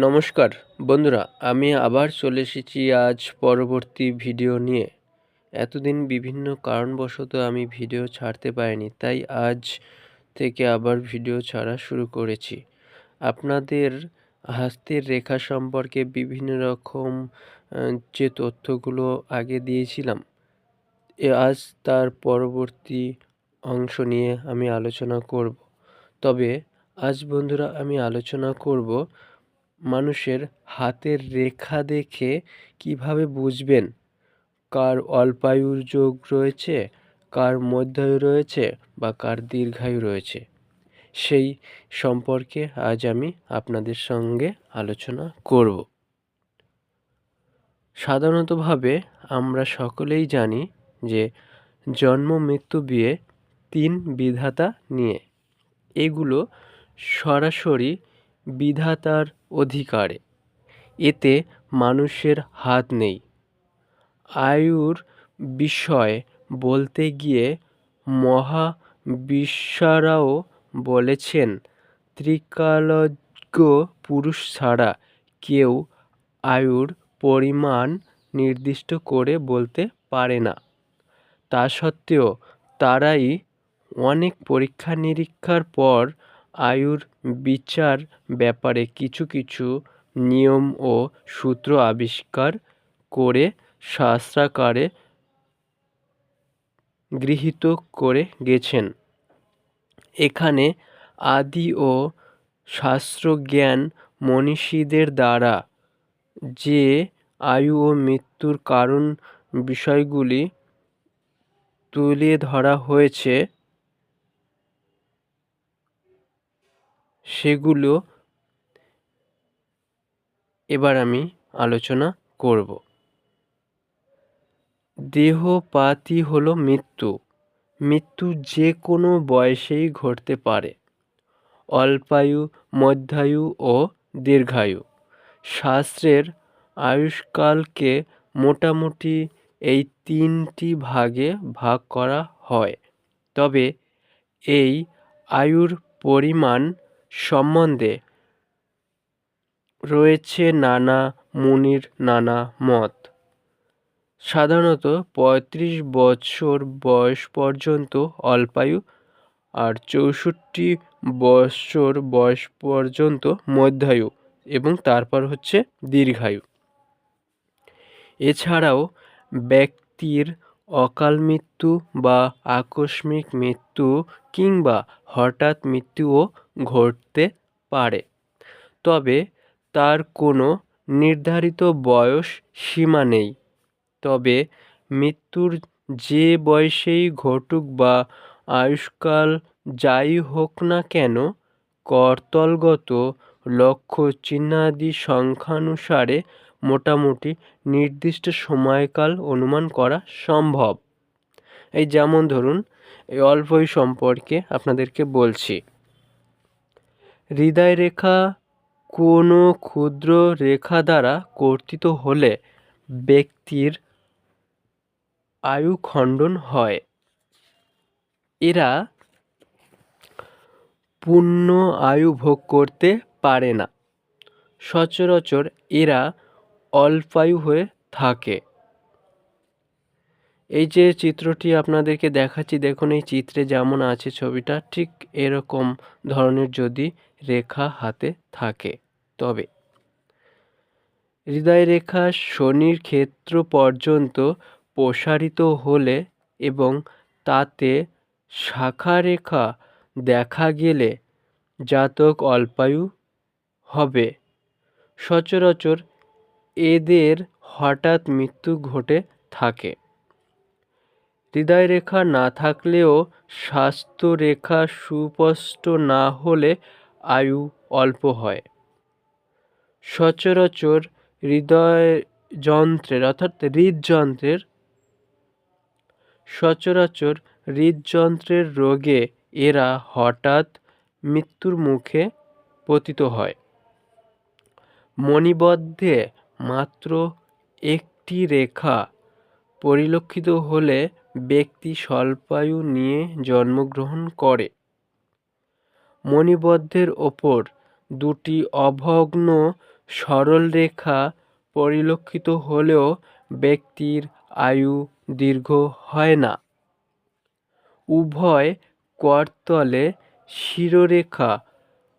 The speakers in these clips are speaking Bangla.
নমস্কার, বন্ধুরা, আমি আবার চলে এসেছি আজ পরবর্তী ভিডিও নিয়ে। এতদিন বিভিন্ন কারণবশত আমি ভিডিও ছাড়তে পারিনি, তাই আজ থেকে আবার ভিডিও ছাড়া শুরু করেছি। আপনাদের হাস্তের রেখা সম্পর্কে বিভিন্ন রকম যে তথ্যগুলো আগে দিয়েছিলাম আজ তার পরবর্তী অংশ নিয়ে আমি আলোচনা করব। তবে আজ বন্ধুরা আমি আলোচনা করব মানুষের হাতের রেখা দেখে কীভাবে বুঝবেন? কার অল্পায়ুর যোগ রয়েছে, কার মধ্যায়ু রয়েছে বা কার দীর্ঘায়ু রয়েছে? সেই সম্পর্কে আজ আমি আপনাদের সঙ্গে আলোচনা করব। সাধারণতভাবে আমরা সকলেই জানি যে জন্ম, মৃত্যু, বিয়ে তিন বিধাতা নিয়ে। এগুলো সরাসরি বিধাতার অধিকারে। এতে মানুষের হাত নেই। আয়ুর বিষয় বলতে গিয়ে মহাবিশ্বারাও বলেছেন, ত্রিকালজ্ঞ পুরুষ ছাড়া কেউ আয়ুর পরিমাণ নির্দিষ্ট করে বলতে পারে না। তা সত্ত্বেও তারাই অনেক পরীক্ষা নিরীক্ষার পর আয়ুর বিচার ব্যাপারে কিছু কিছু নিয়ম ও সূত্র আবিষ্কার করে শাস্ত্রাকারে গৃহীত করে গেছেন। এখানে আদি ও শাস্ত্রজ্ঞান মনীষীদের দ্বারা যে আয়ু ও মৃত্যুর কারণ বিষয়গুলি তুলে ধরা হয়েছে সেগুলো এবার আমি আলোচনা করব। দেহপাতই হলো মৃত্যু। মৃত্যু যে কোনো বয়সেই ঘটতে পারে। অল্পায়ু, মধ্যায়ু ও দীর্ঘায়ু। শাস্ত্রের আয়ুষ্কালকে মোটামুটি এই তিনটি ভাগে ভাগ করা হয়। তবে এই আয়ুর পরিমাণ সম্বন্ধে রয়েছে নানা মুনির, নানা মত। সাধারণত পঁয়ত্রিশ বছর বয়স পর্যন্ত অল্পায়ু আর চৌষট্টি বছর বয়স পর্যন্ত মধ্যায়ু এবং তারপর হচ্ছে দীর্ঘায়ু। এছাড়াও ব্যক্তির অকাল মৃত্যু বা আকস্মিক মৃত্যু কিংবা হঠাৎ মৃত্যুও ঘটতে পারে। তবে তার কোনো নির্ধারিত বয়স সীমা নেই। তবে মৃত্যুর যে বয়সেই ঘটুক বা আয়ুষ্কাল যাই হোক না কেন, কর্তলগত লক্ষ্য চিহ্নাদি সংখ্যানুসারে মোটামুটি নির্দিষ্ট সময়কাল অনুমান করা সম্ভব। এই যেমন ধরুন, এই অল্পই সম্পর্কে আপনাদেরকে বলছি। হৃদয় রেখা কোনো ক্ষুদ্র রেখা দ্বারা কর্তিত হলে ব্যক্তির আয়ু খণ্ডন হয়। এরা পূর্ণ আয়ু ভোগ করতে পারে না। সচরাচর এরা অল্পায়ু হয়ে থাকে। এই যে চিত্রটি আপনাদেরকে দেখাচ্ছি, দেখুন এই চিত্রে যেমন আছে ছবিটা, ঠিক এরকম ধরনের যদি রেখা হাতে থাকে। তবে হৃদয় রেখা শনির ক্ষেত্র পর্যন্ত প্রসারিত হলে এবং তাতে শাখা রেখা দেখা গেলে জাতক অল্পায়ু হবে। সচরাচর এদের হঠাৎ মৃত্যু ঘটে থাকে। হৃদয়রেখা না থাকলেও স্বাস্থ্য রেখা সুস্পষ্ট না হলে আয়ু অল্প হয়। সচরাচর হৃদয় যন্ত্রের অর্থাৎ হৃদযন্ত্রের সচরাচর হৃদযন্ত্রের রোগে এরা হঠাৎ মৃত্যুর মুখে পতিত হয়। মণিবদ্ধে মাত্র একটি রেখা পরিলক্ষিত হলে ব্যক্তি স্বল্পায়ু নিয়ে জন্মগ্রহণ করে। মণিবদ্ধের ওপর দুটি অভগ্ন সরল রেখা পরিলক্ষিত হলেও ব্যক্তির আয়ু দীর্ঘ হয় না। উভয় করতলে শিরোরেখা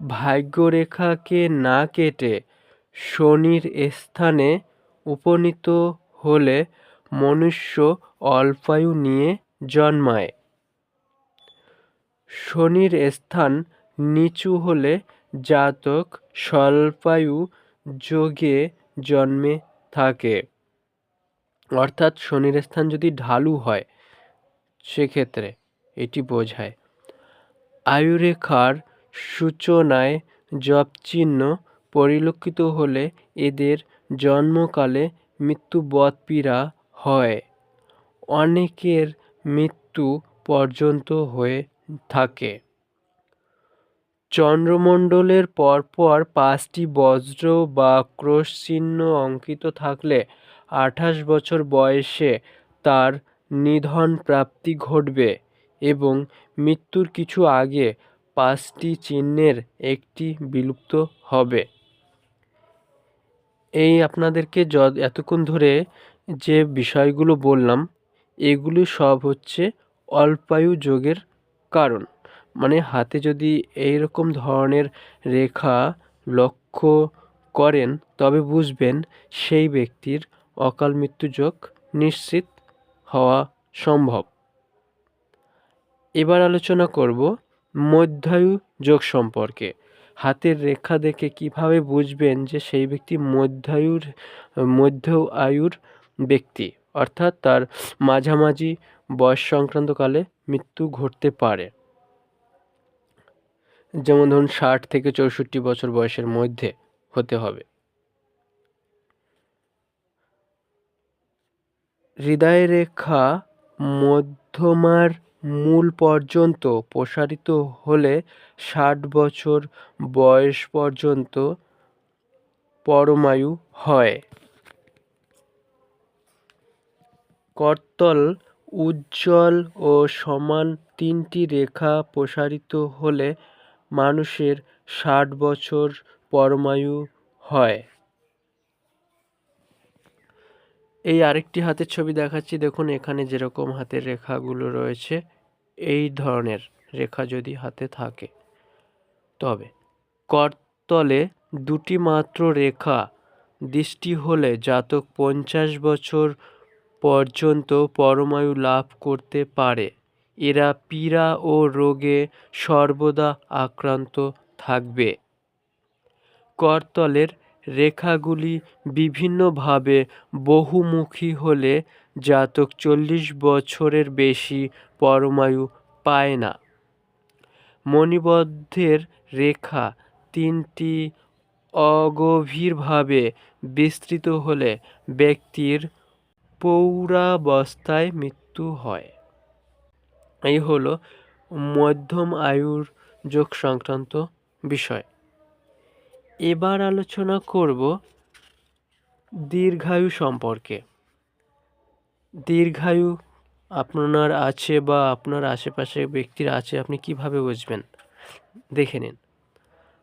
ভাগ্যরেখাকে না কেটে শনির স্থানে উপনীত হলে মনুষ্য অল্পায়ু নিয়ে জন্মায়। শনির স্থান নিচু হলে জাতক স্বল্পায়ু যোগে জন্মে থাকে। অর্থাৎ শনির স্থান যদি ঢালু হয়, সেক্ষেত্রে এটি বোঝায়। আয়ুরেখার সূচনায় জপ চিহ্ন পরিলক্ষিত হলে এদের জন্মকালে মৃত্যু বৎপীড়া হয়। অনেকের মৃত্যু পর্যন্ত হয়ে থাকে। চন্দ্রমণ্ডলের পরপর পাঁচটি বজ্র বা ক্রোশ চিহ্ন অঙ্কিত থাকলে আঠাশ বছর বয়সে তার নিধন প্রাপ্তি ঘটবে এবং মৃত্যুর কিছু আগে পাঁচটি চিহ্নের একটি বিলুপ্ত হবে। এই আপনাদেরকে য এতক্ষণ ধরে যে বিষয়গুলো বললাম, এগুলি সব হচ্ছে অল্পায়ু যোগের কারণ। মানে হাতে যদি এই রকম ধরনের রেখা লক্ষ্য করেন, তবে বুঝবেন সেই ব্যক্তির অকাল মৃত্যু যোগ নিশ্চিত হওয়া সম্ভব। এবার আলোচনা করব মধ্যায়ু যোগ সম্পর্কে। হাতের রেখা দেখে কীভাবে বুঝবেন যে সেই ব্যক্তি মধ্যায়ুর মধ্য আয়ুর ব্যক্তি? অর্থাৎ তার মাঝামাঝি বয়স সংক্রান্তকালে মৃত্যু ঘটতে পারে। যেমন ধরুন, ষাট থেকে চৌষট্টি বছর বয়সের মধ্যে হতে হবে। হৃদয় রেখা মধ্যমার মূল পর্যন্ত প্রসারিত হলে ষাট বছর বয়স পর্যন্ত পরমায়ু হয়। করতল উজ্জ্বল ও সমান তিনটি রেখা প্রসারিত হলে মানুষের ষাট বছর পরমায়ু হয়। এই আরেকটি হাতের ছবি দেখাচ্ছি। দেখুন, এখানে যেরকম হাতের রেখাগুলো রয়েছে, এই ধরনের রেখা যদি হাতে থাকে। তবে করতলে দুটি মাত্র রেখা, দৃষ্টি হলে জাতক পঞ্চাশ বছর পর্যন্ত পরমায়ু লাভ করতে পারে। এরা পীড়া ও রোগে সর্বদা আক্রান্ত থাকবে। করতলের রেখাগুলি বিভিন্নভাবে বহুমুখী হলে জাতক চল্লিশ বছরের বেশি পরমায়ু পায় না। মণিবদ্ধের রেখা তিনটি অগভীরভাবে বিস্তৃত হলে ব্যক্তির পৌরাবস্থায় মৃত্যু হয়। এই হলো মধ্যম আয়ুর যোগ সংক্রান্ত বিষয়। এবার আলোচনা করব দীর্ঘায়ু সম্পর্কে। দীর্ঘায়ু আপনার আছে বা আপনার আশেপাশে ব্যক্তির আছে, আপনি কীভাবে বুঝবেন? দেখে নিন।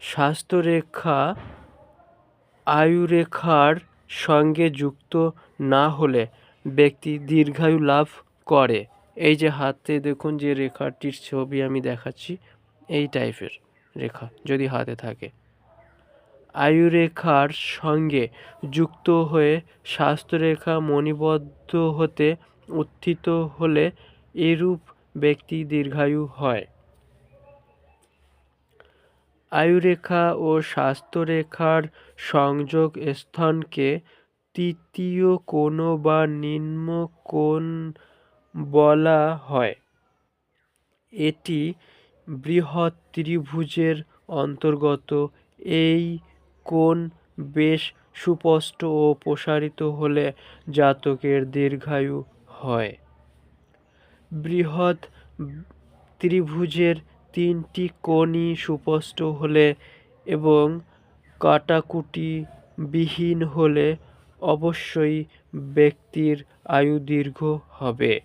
স্বাস্থ্যরেখা আয়ুরেখার সঙ্গে যুক্ত না হলে ব্যক্তি দীর্ঘায়ু লাভ করে। এই যে হাতে দেখুন যে রেখাটির ছবি আমি দেখাচ্ছি, এই টাইপের রেখা যদি হাতে থাকে। আয়ুরেখার সঙ্গে যুক্ত হয়ে স্বাস্থ্যরেখা মণিবদ্ধ হতে উত্থিত হলে এরূপ ব্যক্তি দীর্ঘায়ু হয়। আয়ুরেখা ও স্বাস্থ্যরেখার সংযোগ স্থানকে তৃতীয় কোণ বা নিম্ন কোণ বলা হয়। এটি বৃহৎ ত্রিভুজের অন্তর্গত। এই কোণ বেশ সুস্পষ্ট ও প্রসারিত হলে জাতকের দীর্ঘায়ু হয়? বৃহৎ ত্রিভুজের তিনটি কোণই সুস্পষ্ট হলে এবং কাটাকুটি বিহীন হলে অবশ্যই ব্যক্তির আয়ু দীর্ঘ হবে।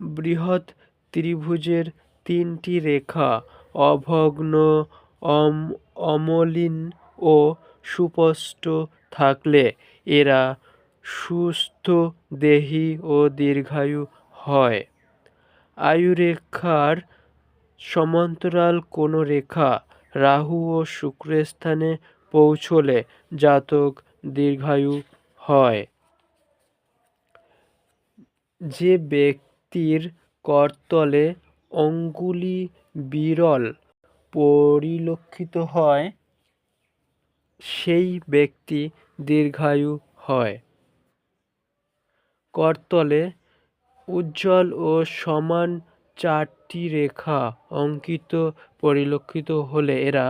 বৃহৎ ত্রিভুজের তিনটি রেখা অভগ্ন, অম অমলিন ও সুস্পষ্ট থাকলে এরা সুস্থ দেহী ও দীর্ঘায়ু হয়। আয়ুরেখার সমান্তরাল কোনো রেখা রাহু ও শুক্রের স্থানে পৌঁছলে জাতক দীর্ঘায়ু হয়। যে ব্যক্তির করতলে অঙ্গুলি বিরল পরিলক্ষিত হয় সেই ব্যক্তি দীর্ঘায়ু হয়। করতলে উজ্জ্বল ও সমান চারটি রেখা অঙ্কিত পরিলক্ষিত হলে এরা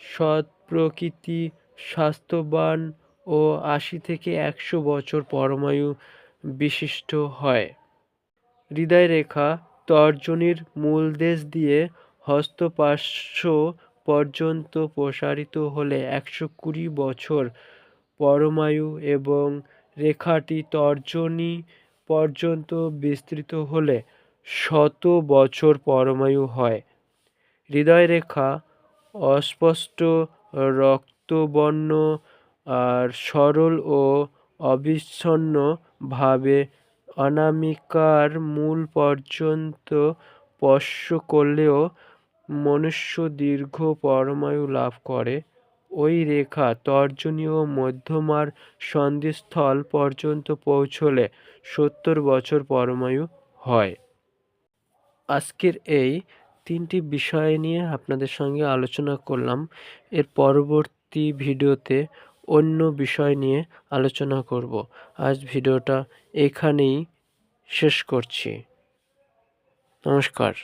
সৎ প্রকৃতি স্বাস্থ্যবান ও আশি থেকে একশো বছর পরমায়ু বিশিষ্ট হয়। হৃদয় রেখা তর্জনীর মূলদেশ দিয়ে হস্তপার্শ্ব পর্যন্ত প্রসারিত হলে একশো কুড়ি বছর পরমায়ু এবং রেখাটি তর্জনী পর্যন্ত বিস্তৃত হলে শত বছর পরমায়ু হয়। হৃদয় রেখা অস্পষ্ট রক্তবর্ণ আর সরল ও অবিচ্ছন্নভাবে অনামিকার মূল পর্যন্ত স্পর্শ করলেও মনুষ্য দীর্ঘ পরমায়ু লাভ করে। ওই রেখা তর্জনী ও মধ্যমার সন্ধিস্থল পর্যন্ত পৌঁছলে সত্তর বছর পরমায়ু হয়। আজকের এই তিনটি বিষয় নিয়ে আপনাদের সঙ্গে আলোচনা করলাম। এর পরবর্তী ভিডিওতে অন্য বিষয় নিয়ে আলোচনা করব। আজ ভিডিওটা এখানেই শেষ করছি। নমস্কার।